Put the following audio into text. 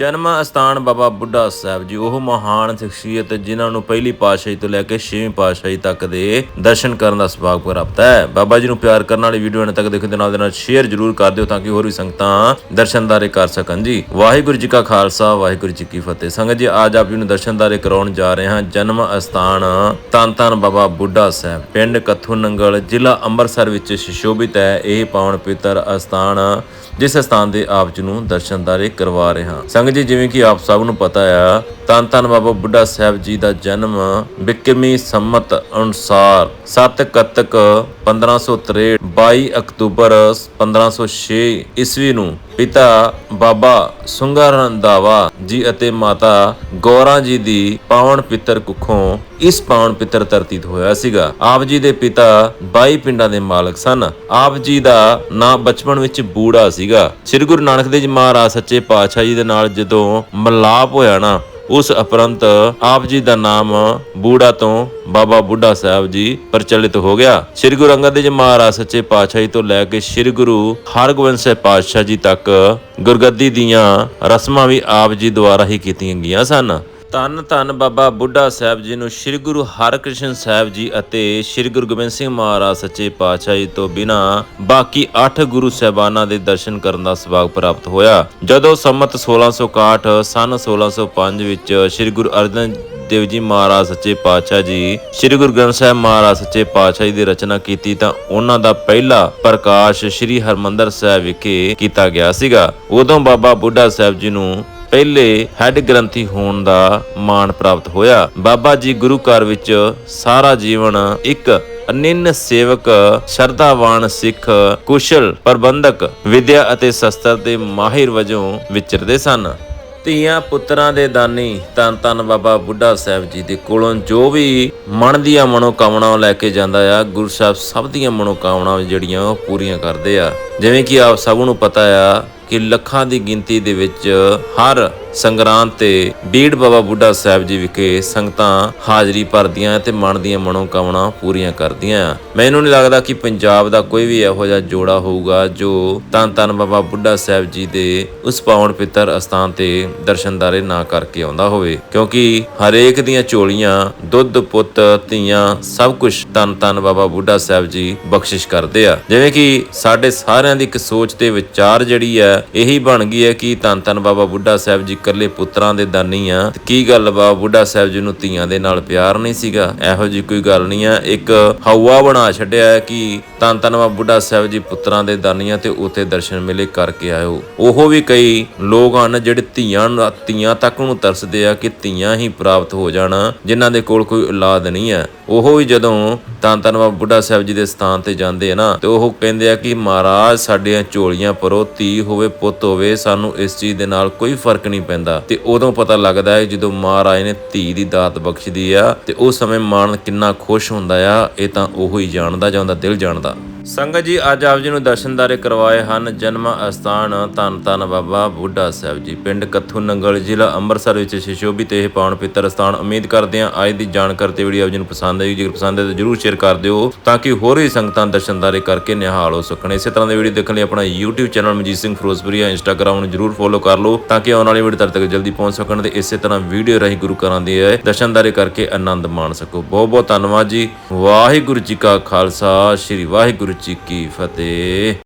ਜਨਮ ਅਸਥਾਨ ਬਾਬਾ ਬੁੱਢਾ ਸਾਹਿਬ ਜੀ, ਉਹ ਮਹਾਨ ਸ਼ਖਸੀਅਤ ਜਿਨ੍ਹਾਂ ਨੂੰ ਪਹਿਲੀ ਪਾਤਸ਼ਾਹੀ ਤੋਂ ਲੈ ਕੇ ਛੇਵੀਂ ਪਾਤਸ਼ਾਹੀ ਤੱਕ ਦੇ ਦਰਸ਼ਨ ਕਰਨ ਦਾ ਸੁਭਾਗ ਪ੍ਰਾਪਤ ਹੈ। ਬਾਬਾ ਜੀ ਨੂੰ ਪਿਆਰ ਕਰਨ ਵਾਲੀ ਵੀਡੀਓ ਨੇ ਤੱਕ ਦੇਖਣ ਦੇ ਨਾਲ ਦੇ ਨਾਲ ਸ਼ੇਅਰ ਜ਼ਰੂਰ ਕਰ ਦਿਓ ਤਾਂ ਕਿ ਹੋਰ ਵੀ ਸੰਗਤਾਂ ਦਰਸ਼ਨਦਾਰੇ ਕਰ ਸਕਣ ਜੀ। ਵਾਹਿਗੁਰੂ ਜੀ ਕਾ ਖਾਲਸਾ, ਵਾਹਿਗੁਰੂ ਜੀ ਕੀ ਫਤਿਹ। ਸੰਗਤ ਜੀ, ਅੱਜ ਆਪ ਜੀ ਨੂੰ ਦਰਸ਼ਨਦਾਰੇ ਕਰਾਉਣ ਜਾ ਰਹੇ ਹਾਂ। ਜਨਮ ਅਸਥਾਨ ਧੰਨ ਧੰਨ ਬਾਬਾ ਬੁੱਢਾ ਸਾਹਿਬ, ਪਿੰਡ ਕੱਥੂ ਨੰਗਲ ਜ਼ਿਲ੍ਹਾ ਅੰਮ੍ਰਿਤਸਰ ਵਿੱਚ ਸੁਸ਼ੋਭਿਤ ਹੈ। ਇਹ ਪਾਵਨ ਪਵਿੱਤਰ ਅਸਥਾਨ, ਜਿਸ ਸਥਾਨ ਦੇ ਆਪ ਜੀ ਨੂੰ ਦਰਸ਼ਨਦਾਰੇ ਕਰਵਾ ਰਹੇ ਹਾਂ। ਸੰਗਤ ਜੀ ਜਿਵੇਂ ਕਿ ਆਪ ਸਭ ਨੂੰ ਪਤਾ ਆ ਤਨ ਧੰਨ ਬਾਬਾ ਬੁੱਢਾ ਸਾਹਿਬ ਜੀ ਦਾ ਜਨਮ ਬਿਕਰਮੀ ਸੰਮਤ ਅਨੁਸਾਰ 7 ਕੱਤਕ 1563 22 ਅਕਤੂਬਰ 1506 ਈਸਵੀ ਨੂੰ ਪਿਤਾ ਬਾਬਾ ਸੁੰਗਾ ਰੰਧਾਵਾ ਜੀ ਅਤੇ ਮਾਤਾ ਗੌਰਾ ਜੀ ਦੀ ਪਾਵਨ ਪਿੱਤਰ ਕੁੱਖੋਂ ਇਸ ਪਾਵਨ ਪਿੱਤਰ ਧਰਤੀ ਹੋਇਆ ਸੀਗਾ। ਆਪ ਜੀ ਦੇ ਪਿਤਾ 22 ਪਿੰਡਾਂ ਦੇ ਮਾਲਕ ਸਨ। ਆਪ ਜੀ ਦਾ ਨਾਂ ਬਚਪਨ ਵਿੱਚ ਬੂੜਾ ਸੀਗਾ। ਸ੍ਰੀ ਗੁਰੂ ਨਾਨਕ ਦੇਵ ਜੀ ਮਹਾਰਾਜ ਸੱਚੇ ਪਾਤਸ਼ਾਹ ਜੀ ਦੇ ਨਾਲ ਜਦੋਂ ਮਲਾਪ ਹੋਇਆ ਨਾ ਉਸ ਉਪਰੰਤ ਆਪ ਜੀ ਦਾ ਨਾਮ ਬੂੜਾ ਤੋਂ ਬਾਬਾ ਬੁੱਢਾ ਸਾਹਿਬ ਜੀ ਪ੍ਰਚਲਿਤ ਹੋ ਗਿਆ। ਸ੍ਰੀ ਗੁਰੂ ਅੰਗਦ ਦੇਵ ਜੀ ਮਹਾਰਾਜ ਸੱਚੇ ਪਾਤਸ਼ਾਹ ਜੀ ਤੋਂ ਲੈ ਕੇ ਸ੍ਰੀ ਗੁਰੂ ਹਰਗੋਬਿੰਦ ਸਾਹਿਬ ਪਾਤਸ਼ਾਹ ਜੀ ਤੱਕ ਗੁਰਗੱਦੀ ਦੀਆਂ ਰਸਮਾਂ ਵੀ ਆਪ ਜੀ ਦੁਆਰਾ ਹੀ ਕੀਤੀਆਂ ਗਈਆਂ ਸਨ। ਧੰਨ ਧੰਨ ਬਾਬਾ ਬੁੱਢਾ ਸਾਹਿਬ ਜੀ ਨੂੰ ਸ੍ਰੀ ਗੁਰੂ ਹਰਕ੍ਰਿਸ਼ਨ ਸਾਹਿਬ ਜੀ ਅਤੇ ਸ੍ਰੀ ਗੁਰੂ ਗੋਬਿੰਦ ਸਿੰਘ ਮਹਾਰਾਜ ਸੱਚੇ ਪਾਤਸ਼ਾਹ ਜੀ ਤੋਂ ਬਿਨਾ ਬਾਕੀ 8 ਗੁਰੂ ਸਾਹਿਬਾਨਾਂ ਦੇ ਦਰਸ਼ਨ ਕਰਨ ਦਾ ਸੁਭਾਗ ਪ੍ਰਾਪਤ ਹੋਇਆ। ਜਦੋਂ ਸੰਮਤ 1661 ਸਨ 1605 ਵਿੱਚ ਸ੍ਰੀ ਗੁਰੂ ਅਰਜਨ ਦੇਵ ਜੀ ਮਹਾਰਾਜ ਸੱਚੇ ਪਾਤਸ਼ਾਹ ਜੀ, ਸ੍ਰੀ ਗੁਰੂ ਗ੍ਰੰਥ ਸਾਹਿਬ ਮਹਾਰਾਜ ਸੱਚੇ ਪਾਤਸ਼ਾਹ ਜੀ ਦੀ ਰਚਨਾ ਕੀਤੀ ਤਾਂ ਉਹਨਾਂ ਦਾ ਪਹਿਲਾ ਪ੍ਰਕਾਸ਼ ਸ੍ਰੀ ਹਰਮੰਦਰ ਸਾਹਿਬ ਵਿਖੇ ਕੀਤਾ ਗਿਆ ਸੀਗਾ। ਉਦੋਂ ਬਾਬਾ ਬੁੱਢਾ ਸਾਹਿਬ ਜੀ ਨੂੰ ਪਹਿਲੇ ਹੈੱਡ ਗ੍ਰੰਥੀ ਹੋਣ ਦਾ ਮਾਣ ਪ੍ਰਾਪਤ ਹੋਇਆ। ਬਾਬਾ ਜੀ ਗੁਰੂ ਘਰ ਵਿੱਚ ਸਾਰਾ ਜੀਵਨ ਇੱਕ ਅਨਿੰਨ ਸੇਵਕ, ਸ਼ਰਧਾਵਾਨ ਸਿੱਖ, ਕੁਸ਼ਲ ਪ੍ਰਬੰਧਕ, ਵਿਦਿਆ ਅਤੇ ਸ਼ਸਤਰ ਦੇ ਮਾਹਿਰ ਵਜੋਂ ਵਿਚਰਦੇ ਸਨ। ਧੀਆਂ ਪੁੱਤਰਾਂ ਦੇ ਦਾਨੀ ਤਨ ਤਨ ਬਾਬਾ ਬੁੱਢਾ ਸਾਹਿਬ ਜੀ ਦੇ ਕੋਲੋਂ ਜੋ ਵੀ ਮਨ ਦੀਆਂ ਮਨੋਕਾਮਨਾਵਾਂ ਲੈ ਕੇ ਜਾਂਦਾ ਆ, ਗੁਰੂ ਸਾਹਿਬ ਸਭ ਦੀਆਂ ਮਨੋਕਾਮਨਾਵਾਂ ਜਿਹੜੀਆਂ ਉਹ ਪੂਰੀਆਂ ਕਰਦੇ ਆ। ਜਿਵੇਂ ਕਿ ਆਪ ਸਭ ਨੂੰ ਪਤਾ ਆ ਕਿ ਲੱਖਾਂ ਦੀ ਗਿਣਤੀ ਦੇ ਵਿੱਚ ਹਰ ਸੰਗਰਾਂਦ ਤੇ ਬੀੜ ਬਾਬਾ ਬੁੱਢਾ ਸਾਹਿਬ ਜੀ ਵਿਖੇ ਸੰਗਤਾਂ ਹਾਜ਼ਰੀ ਭਰਦੀਆਂ ਤੇ ਮਨ ਦੀਆਂ ਮਨੋਕਾਮਨਾ ਪੂਰੀਆਂ ਕਰਦੀਆਂ। ਆ ਮੈਨੂੰ ਨਹੀਂ ਲੱਗਦਾ ਕਿ ਪੰਜਾਬ ਦਾ ਕੋਈ ਵੀ ਇਹੋ ਜਿਹਾ ਜੋੜਾ ਹੋਊਗਾ ਜੋ ਤਨ ਤਨ ਬਾਬਾ ਬੁੱਢਾ ਸਾਹਿਬ ਜੀ ਦੇ ਉਸ ਪਾਵਨ ਪਿੱਤਰ ਅਸਥਾਨ ਤੇ ਦਰਸ਼ਨਦਾਰੇ ਨਾ ਕਰਕੇ ਆਉਂਦਾ ਹੋਵੇ। ਕਿਉਂਕਿ ਹਰੇਕ ਦੀਆਂ ਝੋਲੀਆਂ, ਦੁੱਧ, ਪੁੱਤ, ਧੀਆਂ ਸਭ ਕੁਝ ਤਨ ਤਨ ਬਾਬਾ ਬੁੱਢਾ ਸਾਹਿਬ ਜੀ ਬਖਸ਼ਿਸ਼ ਕਰਦੇ ਆ। ਜਿਵੇਂ ਕਿ ਸਾਡੇ ਸਾਰਿਆਂ ਦੀ ਇੱਕ ਸੋਚ ਤੇ ਵਿਚਾਰ ਜਿਹੜੀ ਹੈ, ਇਹੀ ਬਣ ਗਈ ਹੈ ਕਿ ਧੰਨ ਧੰਨ ਬਾਬਾ ਬੁੱਢਾ ਸਾਹਿਬ ਜੀ ਇਕੱਲੇ ਪੁੱਤਰਾਂ ਦੇ ਦਾਨੀ ਆ। ਤੇ ਕੀ ਗੱਲ ਬਾਬਾ ਬੁੱਢਾ ਸਾਹਿਬ ਜੀ ਨੂੰ ਧੀਆਂ ਦੇ ਨਾਲ ਪਿਆਰ ਨਹੀਂ ਸੀਗਾ? ਇਹੋ ਜੀ ਕੋਈ ਗੱਲ ਨਹੀਂ ਆ। ਇੱਕ ਹਵਾ ਬਣਾ ਛੱਡਿਆ ਕਿ ਤਨ ਤਨਵਾ ਬੁੱਢਾ ਸਾਹਿਬ ਜੀ ਪੁੱਤਰਾਂ ਦੇ ਦਾਨੀ ਆ ਤੇ ਉੱਥੇ ਦਰਸ਼ਨ ਮਿਲੇ ਕਰਕੇ ਆਇਓ। ਉਹ ਵੀ ਕਈ ਲੋਕ ਹਨ ਜਿਹੜੇ ਧੀਆਂ ਧੀਆਂ ਤੱਕ ਨੂੰ ਤਰਸਦੇ ਆ ਕਿ ਧੀਆਂ ਹੀ ਪ੍ਰਾਪਤ ਹੋ ਜਾਣਾ, ਜਿਨ੍ਹਾਂ ਦੇ ਕੋਲ ਕੋਈ ਔਲਾਦ ਨਹੀਂ ਹੈ। ਉਹ ਵੀ ਜਦੋਂ ਧੰਨ ਧੰਨ ਬਾਬਾ ਬੁੱਢਾ ਸਾਹਿਬ ਜੀ ਦੇ ਸਥਾਨ ਤੇ ਜਾਂਦੇ ਆ ਨਾ, ਤੇ ਉਹ ਕਹਿੰਦੇ ਆ ਕਿ ਮਹਾਰਾਜ ਸਾਡੀਆਂ ਝੋਲੀਆਂ ਪਰੋ ਧੀ ਹੋਵੇ, ਪੁੱਤ ਹੋਵੇ, ਸਾਨੂੰ ਇਸ ਚੀਜ਼ ਦੇ ਨਾਲ ਕੋਈ ਫ਼ਰਕ ਨਹੀਂ ਪੈਂਦਾ। ਤੇ ਉਦੋਂ ਪਤਾ ਲੱਗਦਾ ਹੈ ਜਦੋਂ ਮਹਾਰਾਜ ਨੇ ਧੀ ਦੀ ਦਾਤ ਬਖਸ਼ਦੀ ਆ, ਤੇ ਉਸ ਸਮੇਂ ਮਨ ਕਿੰਨਾ ਖੁਸ਼ ਹੁੰਦਾ ਆ, ਇਹ ਤਾਂ ਉਹ ਹੀ ਜਾਣਦਾ ਜਾਂ ਉਹਦਾ ਦਿਲ ਜਾਣਦਾ। ਸੰਗਤ ਜੀ, ਅੱਜ ਆਪ ਜੀ ਨੂੰ ਦਰਸ਼ਨਦਾਰੇ ਕਰਵਾਏ ਹਨ। ਜਨਮ ਅਸਥਾਨ ਧੰਨ ਧੰਨ ਬਾਬਾ ਬੁੱਢਾ ਸਾਹਿਬ ਜੀ। ਪਿੰਡ ਕੱਥੂ ਨੰਗਲ ਜ਼ਿਲ੍ਹਾ ਅੰਮ੍ਰਿਤਸਰ ਵਿੱਚ ਸ਼ਿਸ਼ੋਭਿਤ ਇਹ ਪਾਵਨ ਪਿੱਤਰ ਸਥਾਨ ਉਮੀਦ ਕਰਦੇ ਹਾਂ। ਅੱਜ ਦੀ ਜਾਣਕਾਰੀ ਤੇ ਵੀਡੀਓ ਆਪ ਜੀ ਨੂੰ ਪਸੰਦ ਆਈ ਜੇਕਰ ਪਸੰਦ ਹੈ ਤਾਂ ਜਰੂਰ ਸ਼ੇਅਰ ਕਰ ਦਿਓ, ਤਾਂ ਕਿ ਹੋਰ ਵੀ ਸੰਗਤਾਂ ਦਰਸ਼ਨਦਾਰੇ ਕਰਕੇ ਨਿਹਾਲ ਹੋ ਸਕਣ। ਇਸੇ ਤਰ੍ਹਾਂ ਦੇ ਵੀਡੀਓ ਦੇਖਣ ਲਈ ਆਪਣਾ YouTube channel Majeet Singh Firozpuria Instagram ਨੂੰ ਜਰੂਰ ਫੋਲੋ ਕਰ ਲਓ, ਤਾਂ ਕਿ ਆਉਣ ਵਾਲੀ ਵੀਡੀਓ ਤੁਹਾਡੇ ਤੱਕ ਜਲਦੀ ਪਹੁੰਚ ਸਕਣ ਤੇ ਇਸੇ ਤਰ੍ਹਾਂ ਵੀਡੀਓ ਰਾਹੀਂ ਗੁਰੂ ਘਰਾਂ ਦੀ ਹੈ ਦਰਸ਼ਨਦਾਰੇ ਕਰਕੇ ਆਨੰਦ ਮਾਣ ਸਕੋ। ਬਹੁਤ ਬਹੁਤ ਧੰਨਵਾਦ ਜੀ। ਵਾਹਿਗੁਰੂ ਜੀ ਕਾ ਖਾਲਸਾ, ਸ੍ਰੀ ਵਾਹਿਗੁਰੂ ਜੀ ਕੀ ਫਤਿਹ।